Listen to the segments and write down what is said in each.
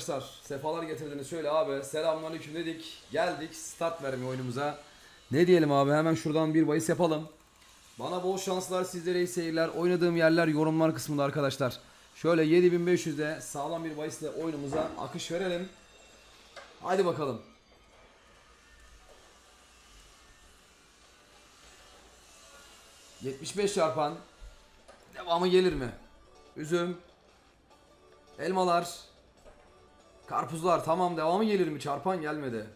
arkadaşlar. Sefalar getirdiniz. Şöyle abi selamünaleyküm dedik. Geldik start vermeye oyunumuza. Ne diyelim abi hemen şuradan bir bahis yapalım. Bana bol şanslar sizlere iyi seyirler. Oynadığım yerler yorumlar kısmında arkadaşlar. Şöyle 7500'de sağlam bir bahisle oyunumuza akış verelim. Haydi bakalım. ...75 çarpan... ...devamı gelir mi? Üzüm... ...elmalar... ...karpuzlar tamam devamı gelir mi? Çarpan gelmedi.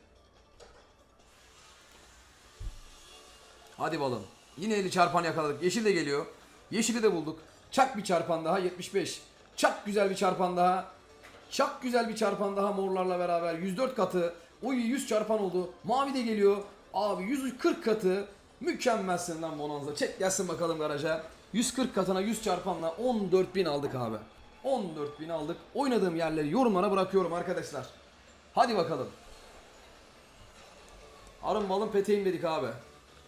Hadi balım. Yine 50 çarpan yakaladık. Yeşil de geliyor. Yeşili de bulduk. Çak bir çarpan daha 75. Çak güzel bir çarpan daha. Çak güzel bir çarpan daha morlarla beraber 104 katı. Oy 100 çarpan oldu. Mavi de geliyor. Abi 140 katı. Mükemmelsin lan Bonanza. Çek gelsin bakalım garaja. 140 katına 100 çarpanla 14.000 aldık abi. 14.000 aldık. Oynadığım yerleri yorumlara bırakıyorum arkadaşlar. Hadi bakalım. Arın balın peteğim dedik abi.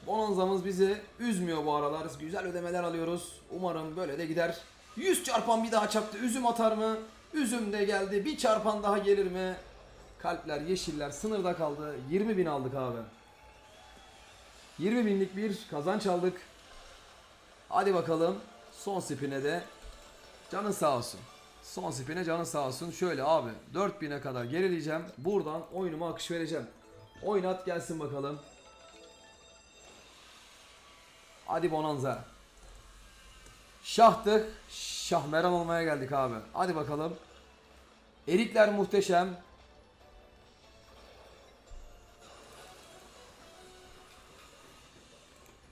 Bonanzamız bizi üzmüyor bu aralar. Güzel ödemeler alıyoruz. Umarım böyle de gider. 100 çarpan bir daha çaktı. Üzüm atar mı? Üzüm de geldi. Bir çarpan daha gelir mi? Kalpler, yeşiller sınırda kaldı. 20 bin aldık abi. 20 binlik bir kazanç aldık. Hadi bakalım. Son spine de canın sağ olsun. Son spine canın sağ olsun. Şöyle abi 4000'e kadar gerileyeceğim. Buradan oyunuma akış vereceğim. Oynat gelsin bakalım. Hadi Bonanza. Şahtık. Şahmeran olmaya geldik abi. Hadi bakalım. Erikler muhteşem.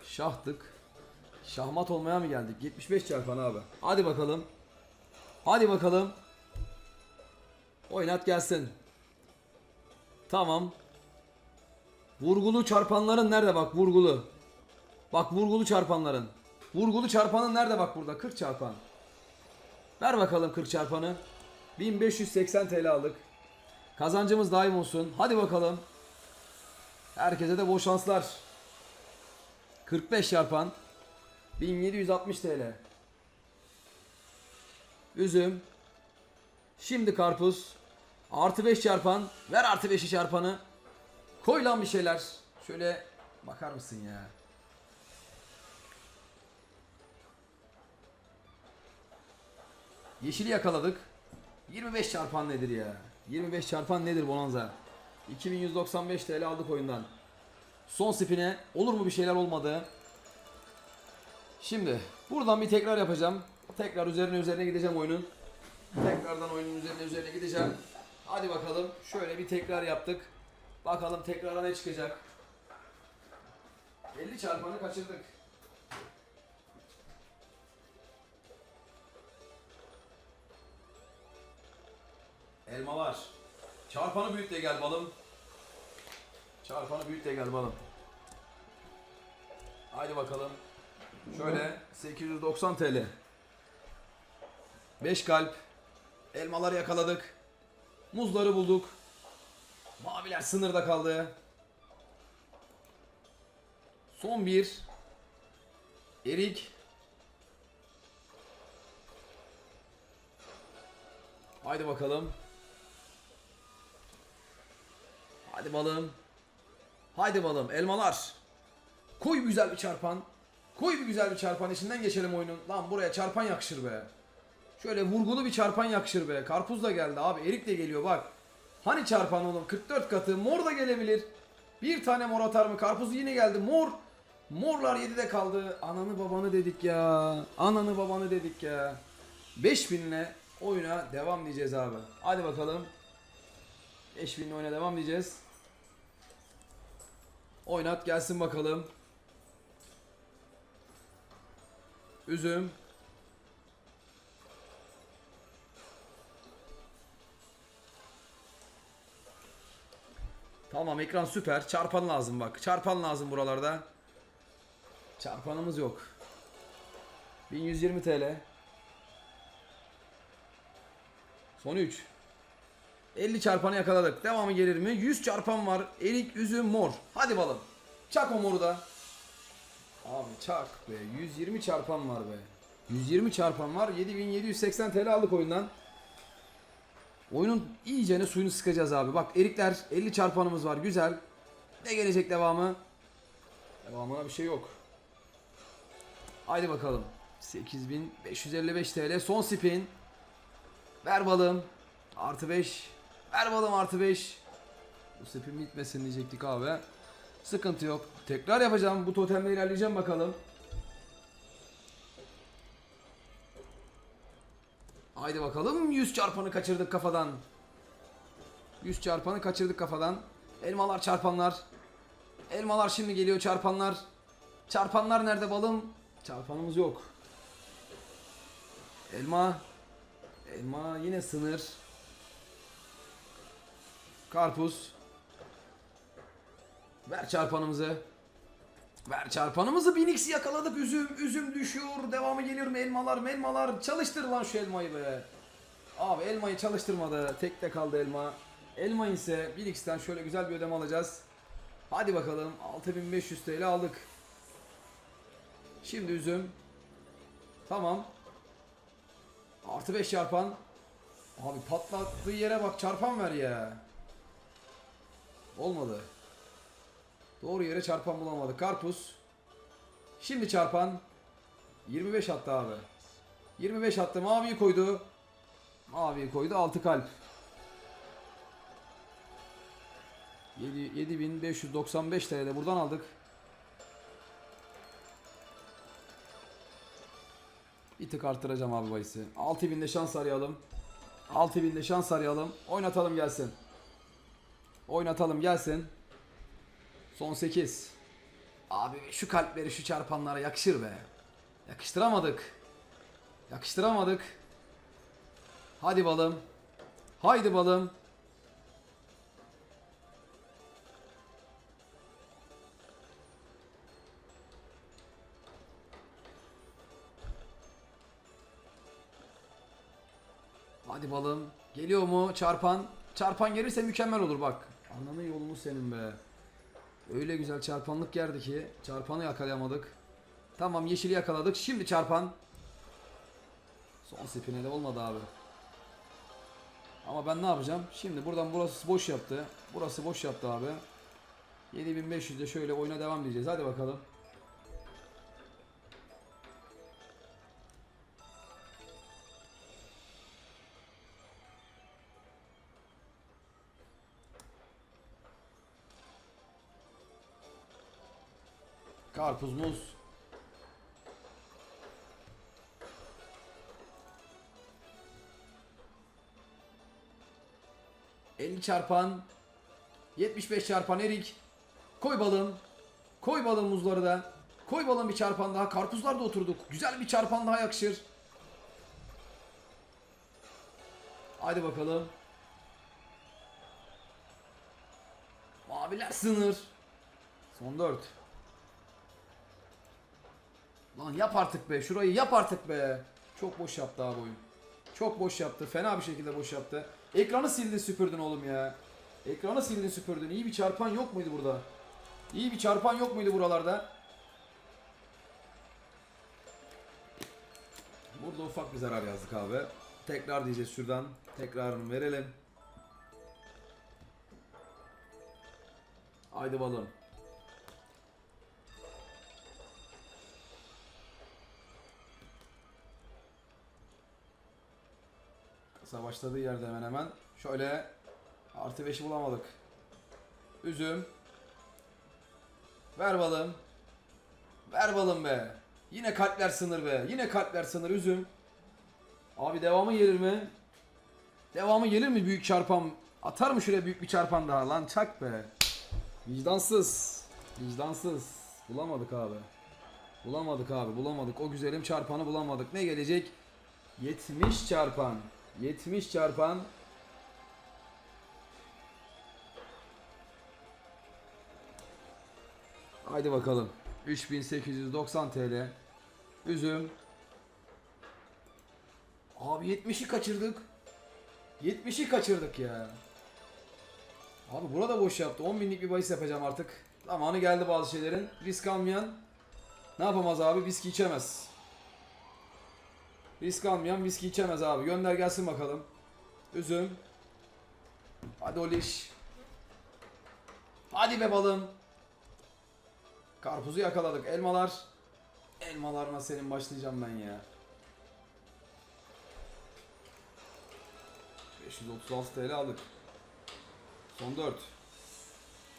Şahtık. Şahmat olmaya mı geldik? 75 çarpan abi. Hadi bakalım. Hadi bakalım. Oynat gelsin. Tamam. Vurgulu çarpanların nerede bak vurgulu. Bak vurgulu çarpanların. Vurgulu çarpanın nerede bak burada 40 çarpan. Ver bakalım 40 çarpanı. 1580 TL aldık. Kazancımız daim olsun. Hadi bakalım. Herkese de bol şanslar. 45 çarpan. 1760 TL. Üzüm. Şimdi karpuz. Artı 5 çarpan. Ver artı 5'i çarpanı. Koy lan bir şeyler. Şöyle bakar mısın ya? Yeşili yakaladık. 25 çarpan nedir ya? 25 çarpan nedir Bonanza? 2195 TL aldık oyundan. Son spine olur mu bir şeyler olmadı. Şimdi buradan bir tekrar yapacağım. Tekrar üzerine üzerine gideceğim oyunun. Tekrardan oyunun üzerine üzerine gideceğim. Hadi bakalım. Şöyle bir tekrar yaptık. Bakalım tekrara ne çıkacak. 50 çarpanı kaçırdık. Elmalar. Çarpanı büyüt de gel balım. Çarpanı büyüt de gel balım. Haydi bakalım. Şöyle 890 TL. 5 kalp. Elmaları yakaladık. Muzları bulduk. Maviler sınırda kaldı. Son bir. Erik. Haydi bakalım. Hadi balım. Haydi balım. Elmalar. Koy bir güzel bir çarpan. Koy bir güzel bir çarpan. içinden geçelim oyunun. Lan buraya çarpan yakışır be. Şöyle vurgulu bir çarpan yakışır be. Karpuz da geldi abi. Erik de geliyor bak. Hani çarpan oğlum? 44 katı. Mor da gelebilir. Bir tane mor atar mı? Karpuz yine geldi. Mor. Morlar 7'de kaldı. Ananı babanı dedik ya. Ananı babanı dedik ya. 5000'le oyuna devam diyeceğiz abi. Hadi bakalım. 5000'le oyuna devam diyeceğiz. Oynat gelsin bakalım. Üzüm. Tamam ekran süper. Çarpan lazım bak. Çarpan lazım buralarda. Çarpanımız yok. 1120 TL. Son 3. 50 çarpanı yakaladık. Devamı gelir mi? 100 çarpan var. Erik, üzüm, mor. Hadi balım. Çak o moru da. Abi çak be. 120 çarpan var be. 120 çarpan var. 7780 TL aldık oyundan. Oyunun iyicene suyunu sıkacağız abi. Bak erikler 50 çarpanımız var güzel. Ne gelecek devamı? Devamına bir şey yok. Haydi bakalım. 8555 TL son spin. Ver balım. Artı 5. Ver balım artı 5. Bu spin bitmesin diyecektik abi. Sıkıntı yok. Tekrar yapacağım. Bu totemle ilerleyeceğim bakalım. Haydi bakalım 100 çarpanı kaçırdık kafadan. 100 çarpanı kaçırdık kafadan. Elmalar çarpanlar. Elmalar şimdi geliyor çarpanlar. Çarpanlar nerede balım? Çarpanımız yok. Elma. Elma yine sınır. Karpuz. Ver çarpanımızı. Ver çarpanımızı. Binix'i yakaladık. Üzüm, üzüm düşüyor. Devamı geliyor mu? Elmalar, melmalar. Çalıştır lan şu elmayı be. Abi elmayı çalıştırmadı. Tekte kaldı elma. Elma ise Binix'ten şöyle güzel bir ödeme alacağız. Hadi bakalım. 6500 TL aldık. Şimdi üzüm. Tamam. Artı 5 çarpan. Abi patlattığı yere bak çarpan ver ya. Olmadı. Doğru yere çarpan bulamadık. Karpuz. Şimdi çarpan. 25 attı abi. 25 attı. Maviyi koydu. Maviyi koydu. 6 kalp. 7, 7595 TL buradan aldık. Bir tık arttıracağım abi bahisi. 6000'de şans arayalım. 6000'de şans arayalım. Oynatalım gelsin. Oynatalım gelsin. Son 8. Abi şu kalpleri şu çarpanlara yakışır be. Yakıştıramadık. Yakıştıramadık. Hadi balım. Haydi balım. Hadi balım. Geliyor mu çarpan? Çarpan gelirse mükemmel olur bak. Ananı yolunu senin be. Öyle güzel çarpanlık geldi ki çarpanı yakalayamadık. Tamam yeşili yakaladık. Şimdi çarpan. Son spine de olmadı abi. Ama ben ne yapacağım? Şimdi buradan burası boş yaptı. Burası boş yaptı abi. 7500'de şöyle oyuna devam edeceğiz. Hadi bakalım. Karpuz, muz. ...50 çarpan... ...75 çarpan erik... ...koy balım... ...koy balım muzları da... ...koy balım bir çarpan daha... ...karpuzlar da oturduk... ...güzel bir çarpan daha yakışır... ...haydi bakalım... ...maviler sınır... ...son 4... Lan yap artık be. Şurayı yap artık be. Çok boş yaptı abi oyun. Çok boş yaptı. Fena bir şekilde boş yaptı. Ekranı sildin süpürdün oğlum ya. Ekranı sildin süpürdün. İyi bir çarpan yok muydu burada? İyi bir çarpan yok muydu buralarda? Burada ufak bir zarar yazdık abi. Tekrar diyeceğiz şuradan. Tekrarını verelim. Haydi balım. Başladığı yerde hemen hemen. Şöyle artı 5'i bulamadık. Üzüm. Ver balım. Ver balım be. Yine kalpler sınır be. Yine kalpler sınır üzüm. Abi devamı gelir mi? Devamı gelir mi büyük çarpan? Atar mı şuraya büyük bir çarpan daha lan çak be. Vicdansız. Vicdansız. Bulamadık abi. Bulamadık abi bulamadık. O güzelim çarpanı bulamadık. Ne gelecek? 70 çarpan. 70 çarpan Haydi bakalım. 3890 TL. Üzüm. Abi 70'i kaçırdık. 70'i kaçırdık ya. Abi burada boş yaptı. 10 binlik bir bahis yapacağım artık. Zamanı geldi bazı şeylerin. Risk almayan ne yapamaz abi? Viski içemez. Risk almayan viski içemez abi. Gönder gelsin bakalım. Üzüm. Hadi Oliş. Hadi be balım. Karpuzu yakaladık. Elmalar. Elmalarına senin başlayacağım ben ya. 536 TL aldık. Son 4.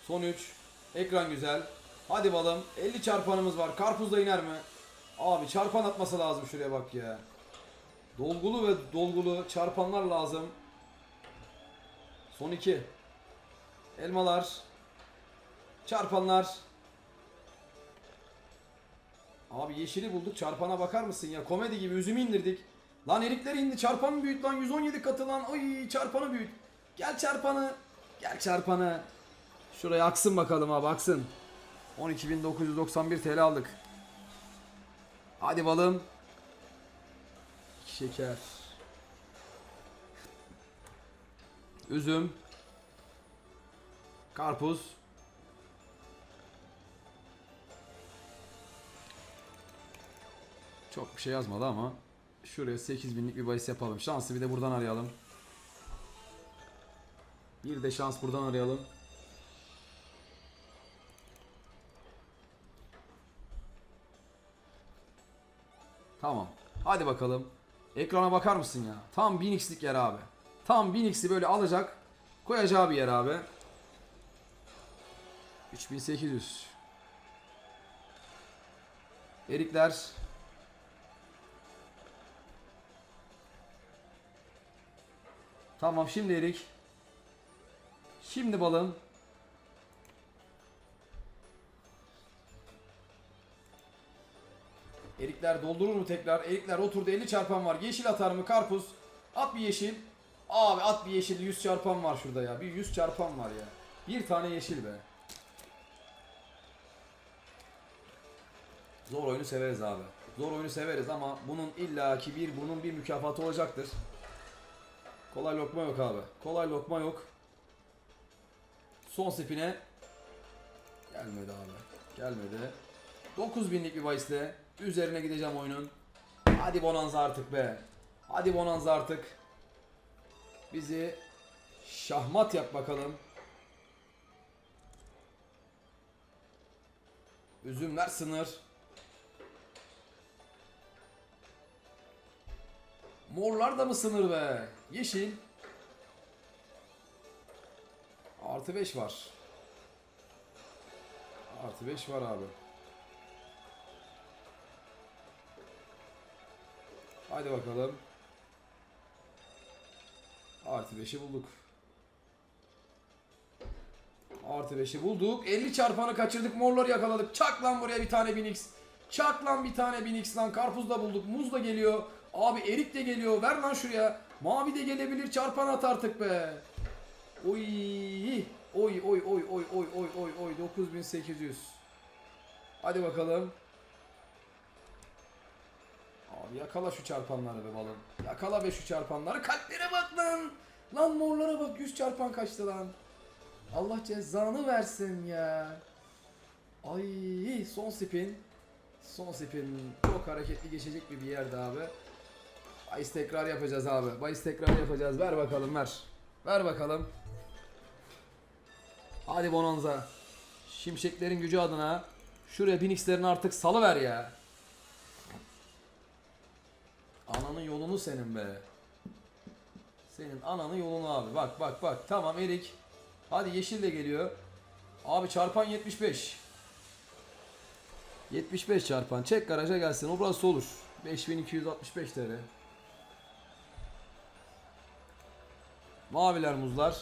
Son 3. Ekran güzel. Hadi balım. 50 çarpanımız var. Karpuz da iner mi? Abi çarpan atması lazım şuraya bak ya. Dolgulu ve dolgulu çarpanlar lazım. Son 2. Elmalar. Çarpanlar. Abi yeşili bulduk. Çarpana bakar mısın ya? Komedi gibi üzümü indirdik. Lan erikler indi. Çarpan büyüt lan. 117 katı lan. Ay çarpanı büyüt. Gel çarpanı. Gel çarpanı. Şuraya aksın bakalım abi aksın. 12.991 TL aldık. Hadi balım. Şeker. Üzüm. Karpuz. Çok bir şey yazmadı ama şuraya 8000'lik bir bahis yapalım. Şansı bir de buradan arayalım. Bir de şans buradan arayalım. Tamam. Hadi bakalım. Ekrana bakar mısın ya? Tam 1000x'lik yer abi. Tam 1000x'i böyle alacak. Koyacağı bir yer abi. 3800. Erikler. Tamam şimdi erik. Şimdi balım. Erikler doldurur mu tekrar? Erikler oturdu 50 çarpan var. Yeşil atar mı? Karpuz. At bir yeşil. Abi at bir yeşil 100 çarpan var şurada ya. Bir 100 çarpan var ya. Bir tane yeşil be. Zor oyunu severiz abi. Zor oyunu severiz ama bunun illaki bir bunun bir mükafatı olacaktır. Kolay lokma yok abi. Kolay lokma yok. Son spine gelmedi abi. Gelmedi. 9000'lik bir bahisle üzerine gideceğim oyunun. Hadi Bonanza artık be. Hadi Bonanza artık. Bizi şahmat yap bakalım. Üzümler sınır. Morlar da mı sınır be? Yeşil. Artı 5 var. Artı 5 var abi. Hadi bakalım. Artı 5'i bulduk. Artı 5'i bulduk. 50 çarpanı kaçırdık. Morları yakaladık. Çak lan buraya bir tane 1000x. Çak lan bir tane 1000x lan. Karpuz da bulduk. Muz da geliyor. Abi erik de geliyor. Ver lan şuraya. Mavi de gelebilir. Çarpan at artık be. Oy. Oy oy oy oy oy oy oy oy 9800. Hadi bakalım. Abi yakala şu çarpanları be balım. Yakala be şu çarpanları. Kalplere bak lan. Lan morlara bak 100 çarpan kaçtı lan. Allah cezanı versin ya. Ay son spin. Son spin çok hareketli geçecek bir bir yerde abi. Bayis tekrar yapacağız abi. Bayis tekrar yapacağız. Ver bakalım ver. Ver bakalım. Hadi Bonanza. Şimşeklerin gücü adına şuraya Phoenix'lerini artık salıver ya. Ananın yolunu senin be. Senin ananın yolunu abi. Bak bak bak. Tamam Erik. Hadi yeşil de geliyor. Abi çarpan 75. 75 çarpan. Çek garaja gelsin. O burası olur. 5265 TL. Maviler muzlar.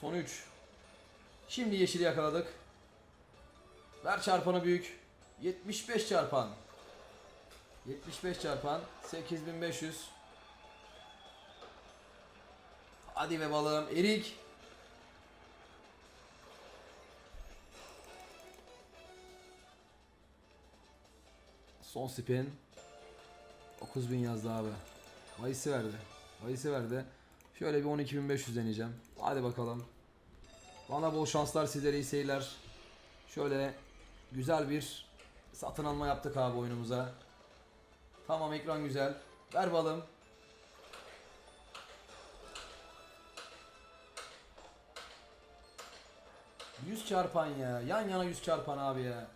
Son 3. Şimdi yeşili yakaladık. Ver çarpanı büyük. 75 çarpan. 75 çarpan 8500. Hadi be balığım. Erik. Son spin. 9000 yazdı abi. Bayisi verdi. Bayisi verdi. Şöyle bir 12500 deneyeceğim. Hadi bakalım. Bana bol şanslar sizlere iyi seyirler. Şöyle güzel bir satın alma yaptık abi oyunumuza. Tamam ekran güzel. Ver balım. Yüz çarpan ya. Yan yana yüz çarpan abi ya.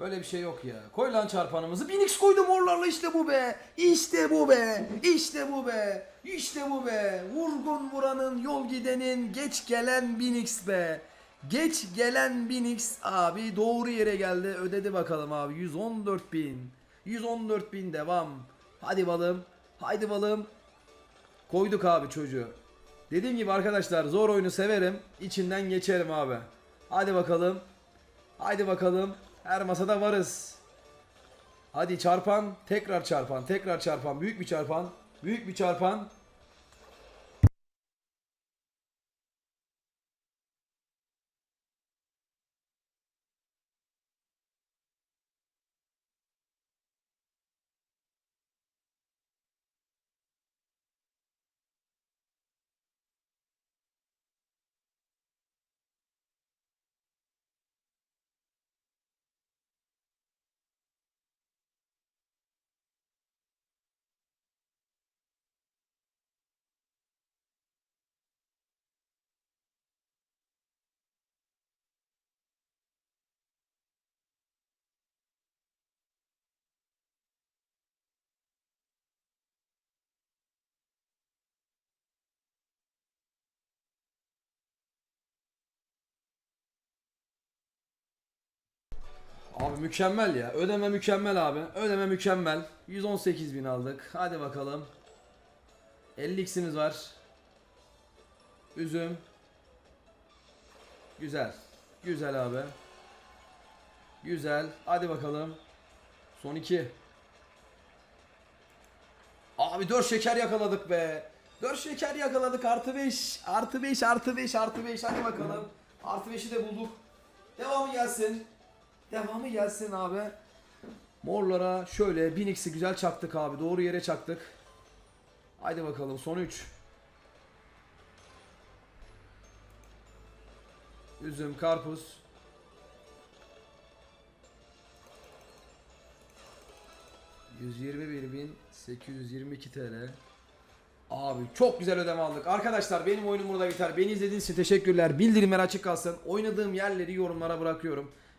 Böyle bir şey yok ya. Koy lan çarpanımızı. 1000x koydum orlarla işte bu be. İşte bu be. İşte bu be. İşte bu be. Vurgun vuranın, yol gidenin, geç gelen 1000x be. Geç gelen 1000x abi doğru yere geldi. Ödedi bakalım abi. 114 bin. 114 bin devam. Hadi balım. Haydi balım. Koyduk abi çocuğu. Dediğim gibi arkadaşlar zor oyunu severim. İçinden geçerim abi. Hadi bakalım. Haydi bakalım. Her masada varız. Hadi çarpan. Tekrar çarpan. Tekrar çarpan. Büyük bir çarpan. Büyük bir çarpan. Abi mükemmel ya. Ödeme mükemmel abi. Ödeme mükemmel. 118 bin aldık. Hadi bakalım. 50x'imiz var. Üzüm. Güzel. Güzel abi. Güzel. Hadi bakalım. Son 2. Abi 4 şeker yakaladık be. 4 şeker yakaladık. Artı 5. Artı 5. Artı 5. Artı 5. Hadi bakalım. Artı 5'i de bulduk. Devamı gelsin. Devamı gelsin abi. Morlara şöyle 1000x'i güzel çaktık abi. Doğru yere çaktık. Haydi bakalım son 3. Üzüm, karpuz. ...121.822 TL. Abi çok güzel ödeme aldık. Arkadaşlar benim oyunum burada biter. Beni izlediğiniz için teşekkürler. Bildirimler açık kalsın. Oynadığım yerleri yorumlara bırakıyorum.